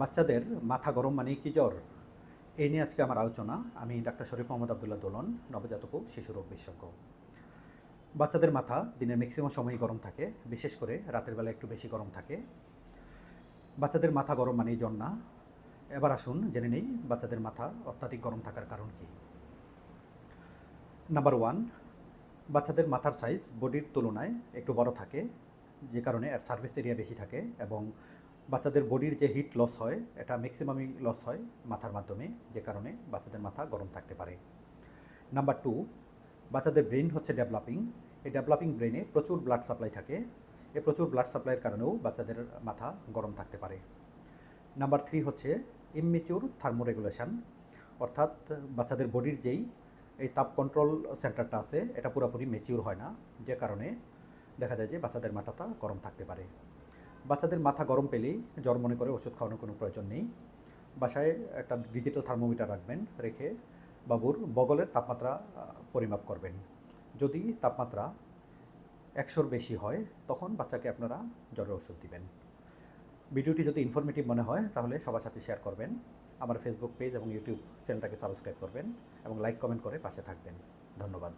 বাচ্চাদের মাথা গরম মানেই কি জ্বর? এই নিয়ে আজকে আমার আলোচনা। আমি ডাক্তার শরীফ মোহাম্মদ আবদুল্লাহ দোলন, নবজাতক শিশু রোগ বিশেষজ্ঞ। বাচ্চাদের মাথা দিনের ম্যাক্সিমাম সময়ই গরম থাকে, বিশেষ করে রাতের বেলা একটু বেশি গরম থাকে। বাচ্চাদের মাথা গরম মানেই জ্বর না। এবার আসুন জেনে নেই বাচ্চাদের মাথা অত্যাধিক গরম থাকার কারণ কী। নাম্বার ওয়ান, বাচ্চাদের মাথার সাইজ বডির তুলনায় একটু বড় থাকে, যে কারণে এর সার্ভিস এরিয়া বেশি থাকে এবং বাচ্চাদের বডির যে হিট লস হয়, এটা ম্যাক্সিমামই লস হয় মাথার মাধ্যমে, যে কারণে বাচ্চাদের মাথা গরম থাকতে পারে। নাম্বার টু বাচ্চাদের ব্রেন হচ্ছে ডেভেলপিং এই ডেভেলপিং ব্রেনে প্রচুর ব্লাড সাপ্লাই থাকে। এই প্রচুর ব্লাড সাপ্লাইয়ের কারণেও বাচ্চাদের মাথা গরম থাকতে পারে। নাম্বার থ্রি হচ্ছে ইমমেচিউর থার্মোরেগুলেশন অর্থাৎ বাচ্চাদের বডির যেই, এই তাপ কন্ট্রোল সেন্টারটা আছে, এটা পুরোপুরি মেচিউর হয় না। যে কারণে দেখা যায় যে বাচ্চাদের মাথাটা গরম থাকতে পারে। বাচ্চাদের মাথা গরম পেলেই জ্বর মনে করে ওষুধ খাওয়ানোর কোনো প্রয়োজন নেই। বাসায় একটা ডিজিটাল থার্মোমিটার রাখবেন, রেখে বাবুর বগলের তাপমাত্রা পরিমাপ করবেন। যদি তাপমাত্রা একশোর বেশি হয়, তখন বাচ্চাকে আপনারা জ্বরের ওষুধ দিবেন। ভিডিওটি যদি ইনফরমেটিভ মনে হয়, তাহলে সবার সাথে শেয়ার করবেন। আমার ফেসবুক পেজ এবং ইউটিউব চ্যানেলটাকে সাবস্ক্রাইব করবেন এবং লাইক কমেন্ট করে পাশে থাকবেন। ধন্যবাদ।